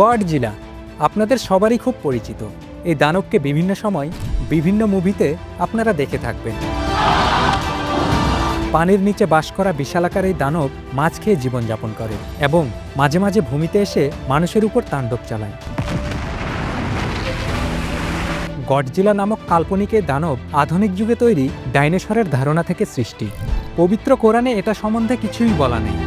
Godzilla, আপনাদের সবারই খুব পরিচিত। এই দানবকে বিভিন্ন সময় বিভিন্ন মুভিতে আপনারা দেখে থাকবেন। পানির নিচে বাস করা বিশালাকার এই দানব মাছ খেয়ে জীবনযাপন করে এবং মাঝে মাঝে ভূমিতে এসে মানুষের উপর তাণ্ডব চালায়। গডজিলা নামক কাল্পনিক এই দানব আধুনিক যুগে তৈরি ডাইনোসরের ধারণা থেকে সৃষ্টি। পবিত্র কোরআনে এটা সম্বন্ধে কিছুই বলা নেই।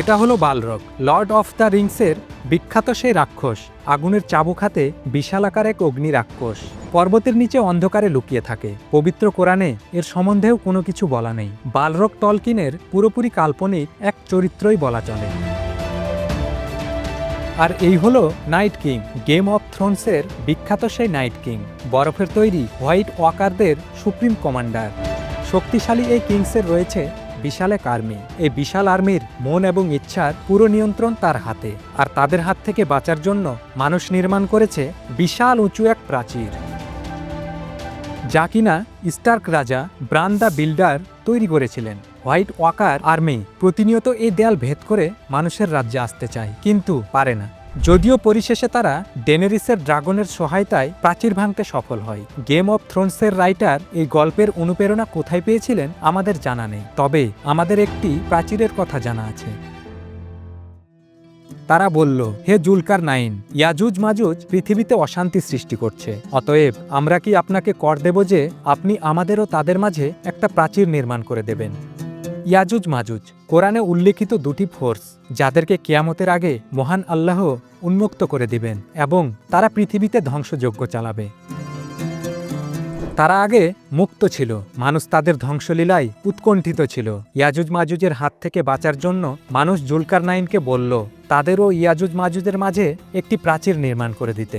এটা হলো বালরক লর্ড অফ দ্য রিংসের বিখ্যাত সেই রাক্ষস, আগুনের চাবুক হাতে বিশাল আকার এক অগ্নি রাক্ষস। পর্বতের নিচে অন্ধকারে লুকিয়ে থাকে। পবিত্র কোরআনে এর সম্বন্ধেও কোনো কিছু বলা নেই। বালরক টলকিনের পুরোপুরি কাল্পনিক এক চরিত্রই বলা চলে। আর এই হলো নাইট কিং। গেম অফ থ্রোনসের বিখ্যাত সেই নাইট কিং। বরফের তৈরি হোয়াইট ওয়াকারদের সুপ্রিম কমান্ডার। শক্তিশালী এই কিংসের রয়েছে বিশাল এক আর্মি। এই বিশাল আর্মির মন এবং ইচ্ছার পুরো নিয়ন্ত্রণ তার হাতে। আর তাদের হাত থেকে বাঁচার জন্য মানুষ নির্মাণ করেছে বিশাল উঁচু এক প্রাচীর। যা কিনা স্টার্ক রাজা ব্রান দ্য বিল্ডার তৈরি করেছিলেন। হোয়াইট ওয়াকার আর্মি প্রতিনিয়ত এই দেয়াল ভেদ করে মানুষের রাজ্যে আসতে চায়, কিন্তু পারে না। যদিও পরিশেষে তারা ডেনেরিসের ড্রাগনের সহায়তায় প্রাচীর ভাঙতে সফল হয়। গেম অফ থ্রোনসের রাইটার এই গল্পের অনুপ্রেরণা কোথায় পেয়েছিলেন আমাদের জানা নেই। তবে আমাদের একটি প্রাচীরের কথা জানা আছে। তারা বলল, হে জুলকার নাইন, ইয়াজুজ মাজুজ পৃথিবীতে অশান্তি সৃষ্টি করছে। অতএব আমরা কি আপনাকে কর দেব যে আপনি আমাদেরও তাদের মাঝে একটা প্রাচীর নির্মাণ করে দেবেন? ইয়াজুজ মাজুজ, কোরআনে উল্লেখিত দুটি ফোর্স, যাদেরকে কেয়ামতের আগে মহান আল্লাহ উন্মুক্ত করে দিবেন এবং তারা পৃথিবীতে ধ্বংসযজ্ঞ চালাবে। তারা আগে মুক্ত ছিল, মানুষ তাদের ধ্বংসলীলায় উৎকণ্ঠিত ছিল। ইয়াজুজ মাজুজের হাত থেকে বাঁচার জন্য মানুষ জুলকার নাইনকে বলল, তাদেরও ইয়াজুজ মাজুজের মাঝে একটি প্রাচীর নির্মাণ করে দিতে।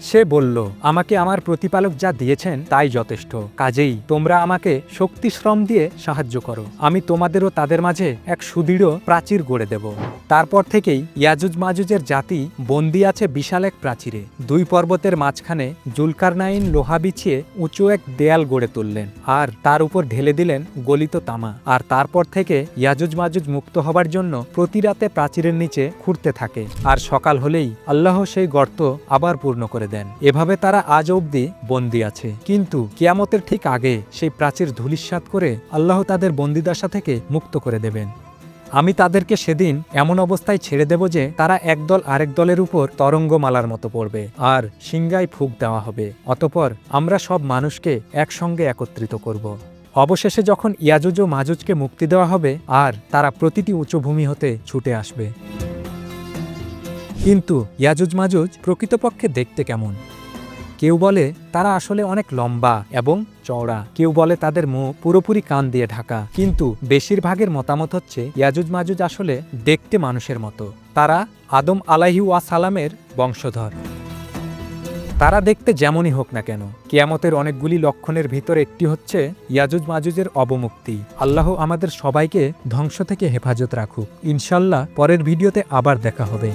সে বলল, আমাকে আমার প্রতিপালক যা দিয়েছেন তাই যথেষ্ট। কাজেই তোমরা আমাকে শক্তি শ্রম দিয়ে সাহায্য করো। আমি তোমাদেরও তাদের মাঝে এক সুদৃঢ় প্রাচীর গড়ে দেব। তারপর থেকেই ইয়াজুজ মাজুজের জাতি বন্দি আছে বিশাল এক প্রাচীরে। দুই পর্বতের মাঝখানে জুলকারনাইন লোহা বিছিয়ে উঁচু এক দেয়াল গড়ে তুললেন আর তার উপর ঢেলে দিলেন গলিত তামা। আর তারপর থেকে ইয়াজুজ মাজুজ মুক্ত হবার জন্য প্রতি রাতে প্রাচীরের নিচে খুঁড়তে থাকে। আর সকাল হলেই আল্লাহ সেই গর্ত আবার পূর্ণ করে দেন। এভাবে তারা আজ অবধি বন্দি আছে। কিন্তু কিয়ামতের ঠিক আগে সেই প্রাচীর ধূলিসাৎ করে আল্লাহ তাদের বন্দিদশা থেকে মুক্ত করে দেবেন। আমি তাদেরকে সেদিন এমন অবস্থায় ছেড়ে দেব যে তারা একদল আরেক দলের উপর তরঙ্গমালার মতো পড়বে আর সিংগায় ফুক দেওয়া হবে। অতপর আমরা সব মানুষকে একসঙ্গে একত্রিত করব। অবশেষে যখন ইয়াজুজ ও মাজুজকে মুক্তি দেওয়া হবে, আর তারা প্রতিটি উঁচুভূমি হতে ছুটে আসবে। কিন্তু ইয়াজুজ মাজুজ প্রকৃতপক্ষে দেখতে কেমন? কেউ বলে তারা আসলে অনেক লম্বা এবং চওড়া। কেউ বলে তাদের মুখ পুরোপুরি কান দিয়ে ঢাকা। কিন্তু বেশিরভাগের মতামত হচ্ছে ইয়াজুজ মাজুজ আসলে দেখতে মানুষের মতো। তারা আদম আলাহি ওয়া সালামের বংশধর। তারা দেখতে যেমনই হোক না কেন, কেয়ামতের অনেকগুলি লক্ষণের ভিতর একটি হচ্ছে ইয়াজুজ মাজুজের অবমুক্তি। আল্লাহ আমাদের সবাইকে ধ্বংস থেকে হেফাজত রাখুক। ইনশাল্লাহ পরের ভিডিওতে আবার দেখা হবে।